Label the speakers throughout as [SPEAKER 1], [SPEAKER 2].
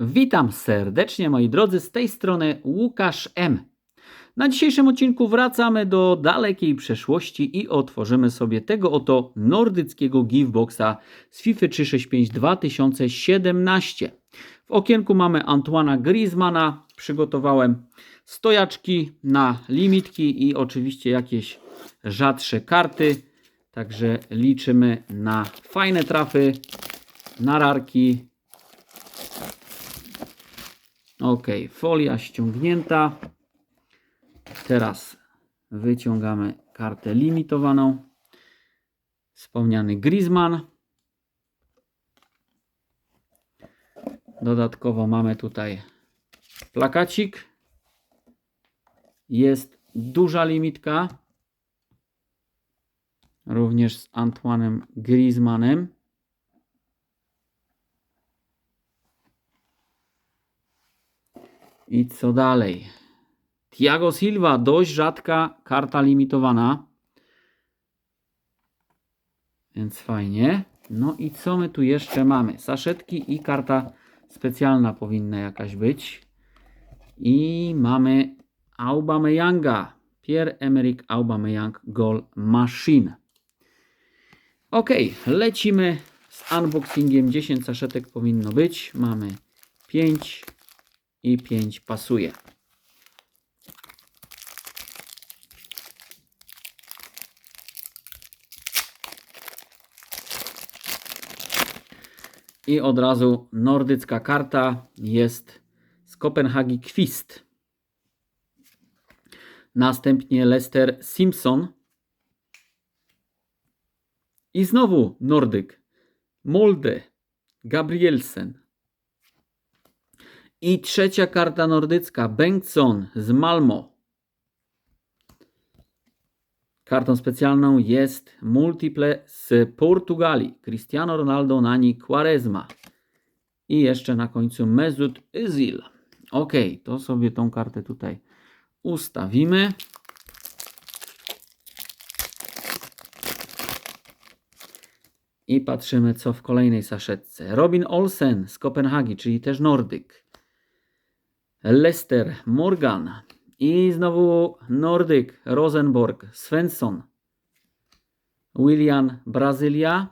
[SPEAKER 1] Witam serdecznie moi drodzy, z tej strony Łukasz M. Na dzisiejszym odcinku wracamy do dalekiej przeszłości i otworzymy sobie tego oto nordyckiego giveboxa z FIFA 365 2017. W okienku mamy Antoana Griezmana, przygotowałem stojaczki na limitki i oczywiście jakieś rzadsze karty, także liczymy na fajne trafy, na rarki, Ok, folia ściągnięta. Teraz wyciągamy kartę limitowaną. Wspomniany Griezmann. Dodatkowo mamy tutaj plakacik. Jest duża limitka. Również z Antoinem Griezmannem. I co dalej? Thiago Silva, dość rzadka karta limitowana. Więc fajnie. No i co my tu jeszcze mamy? Saszetki i karta specjalna powinna jakaś być. I mamy Aubameyanga. Pierre-Emerick Aubameyang Goal Machine. Ok, lecimy z unboxingiem. 10 saszetek powinno być. Mamy 5, i 5 pasuje. I od razu nordycka karta jest z Kopenhagi Kwist. Następnie Lester Simpson. I znowu Nordyk. Molde. Gabrielsen. I trzecia karta nordycka, Bengtsson z Malmo. Kartą specjalną jest multiple z Portugalii, Cristiano Ronaldo, Nani, Quaresma. I jeszcze na końcu Mesut Özil. Ok, to sobie tą kartę tutaj ustawimy. I patrzymy, co w kolejnej saszetce. Robin Olsen z Kopenhagi, czyli też Nordyk. Lester Morgan i znowu Nordyk Rosenborg Svensson William Brazylia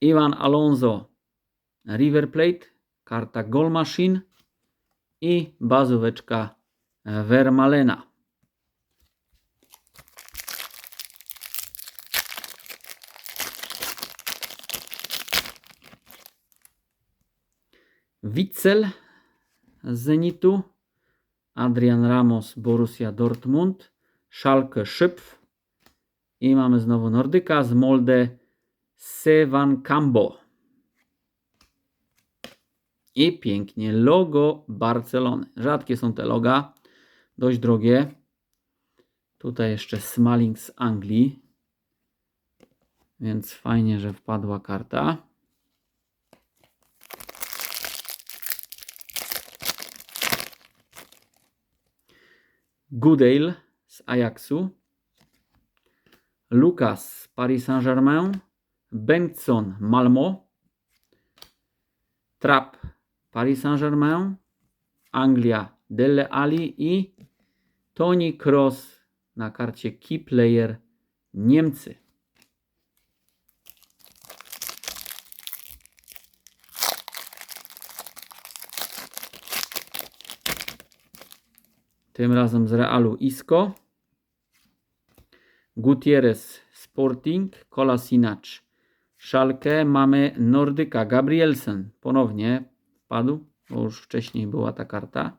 [SPEAKER 1] Ivan Alonso River Plate karta Goal Machine i bazóweczka Vermalena. Witzel z Zenitu, Adrian Ramos Borussia Dortmund, Schalke Szypf i mamy znowu Nordyka z Molde Sevan Cambo. I pięknie logo Barcelony. Rzadkie są te loga, dość drogie. Tutaj jeszcze Smalling z Anglii. Więc fajnie, że wpadła karta. Goodale z Ajaxu, Lucas Paris Saint-Germain, Bengtson Malmo, Trapp Paris Saint-Germain, Anglia Dele Ali i Tony Cross na karcie Key Player Niemcy. Tym razem z Realu Isco. Gutierrez Sporting, Kolasinac Szalkę. Mamy Nordyka Gabrielsen. Ponownie wpadł, bo już wcześniej była ta karta.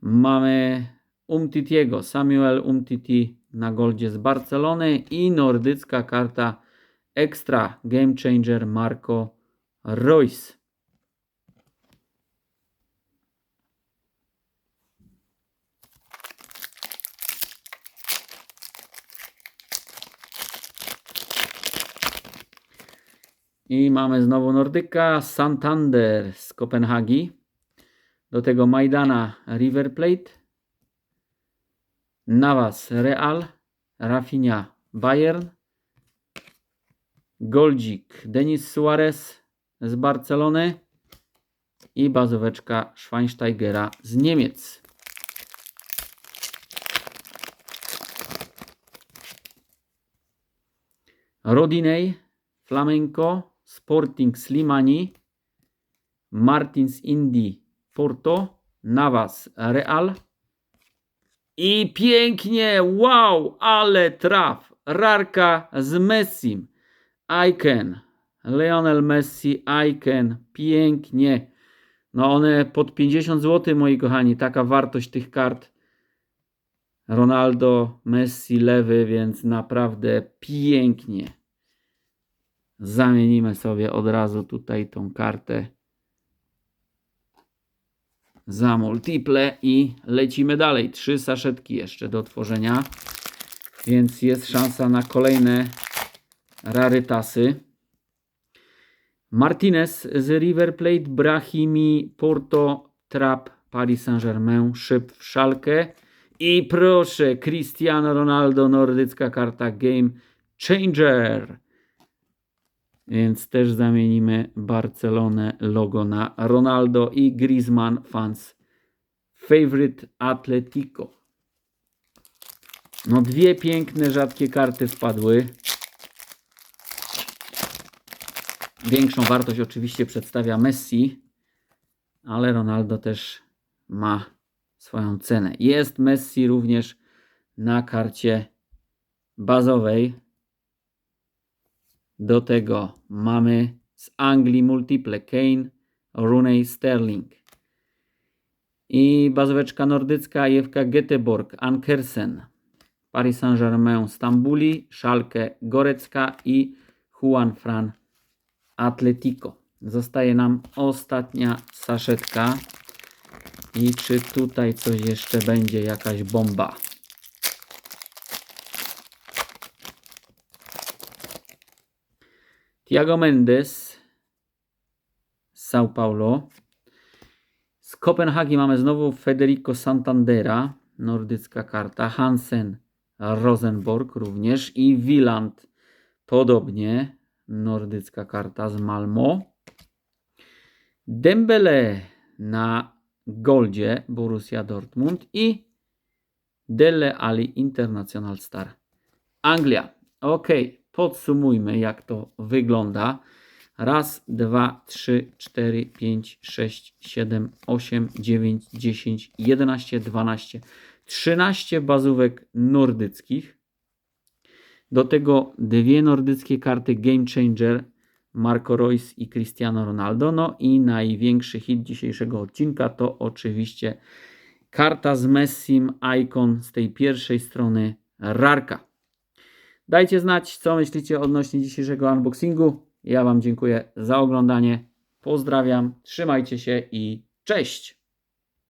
[SPEAKER 1] Mamy Umtitiego, Samuel Umtiti na goldzie z Barcelony i nordycka karta Extra Game Changer Marco Royce. I mamy znowu Nordyka, Santander z Kopenhagi. Do tego Majdana River Plate. Navas Real. Rafinha Bayern. Goldzik Denis Suarez z Barcelony i bazóweczka Schweinsteigera z Niemiec. Rodinei, Flamenco, Sporting Slimani, Martins Indy, Porto, Navas, Real. I pięknie, wow, ale traf. Rarka z Messim. Icon. Lionel Messi, Icon. Pięknie. No one pod 50 zł, moi kochani, taka wartość tych kart. Ronaldo, Messi, lewy, więc naprawdę pięknie. Zamienimy sobie od razu tutaj tą kartę za multiple i lecimy dalej. Trzy saszetki jeszcze do otworzenia, więc jest szansa na kolejne rarytasy. Martinez z River Plate, Brahimi, Porto, Trap, Paris Saint-Germain, Szyb w Szalkę i proszę, Cristiano Ronaldo, nordycka karta Game Changer. Więc też zamienimy Barcelonę logo na Ronaldo i Griezmann fans favorite Atletico. No dwie piękne, rzadkie karty wpadły. Większą wartość oczywiście przedstawia Messi, ale Ronaldo też ma swoją cenę. Jest Messi również na karcie bazowej. Do tego mamy z Anglii multiple Kane, Rooney, Sterling. I bazóweczka nordycka Jewka Göteborg, Ankersen, Paris Saint-Germain, Stambuli, Szalkę, Gorecka i Juan Fran Atletico. Zostaje nam ostatnia saszetka. I czy tutaj coś jeszcze będzie, jakaś bomba? Tiago Mendes z São Paulo. Z Kopenhagi mamy znowu Federico Santandera, nordycka karta. Hansen Rosenborg również i Wieland podobnie, nordycka karta z Malmo. Dembele na Goldzie Borussia Dortmund i Dele Ali International Star Anglia. Ok, podsumujmy jak to wygląda. Raz, dwa, trzy, cztery, pięć, sześć, siedem, osiem, dziewięć, dziesięć, jedenaście, dwanaście, trzynaście bazówek nordyckich. Do tego dwie nordyckie karty Game Changer Marco Reus i Cristiano Ronaldo. No i największy hit dzisiejszego odcinka to oczywiście karta z Messim, Icon z tej pierwszej strony Rarka. Dajcie znać, co myślicie odnośnie dzisiejszego unboxingu. Ja Wam dziękuję za oglądanie. Pozdrawiam, trzymajcie się i cześć!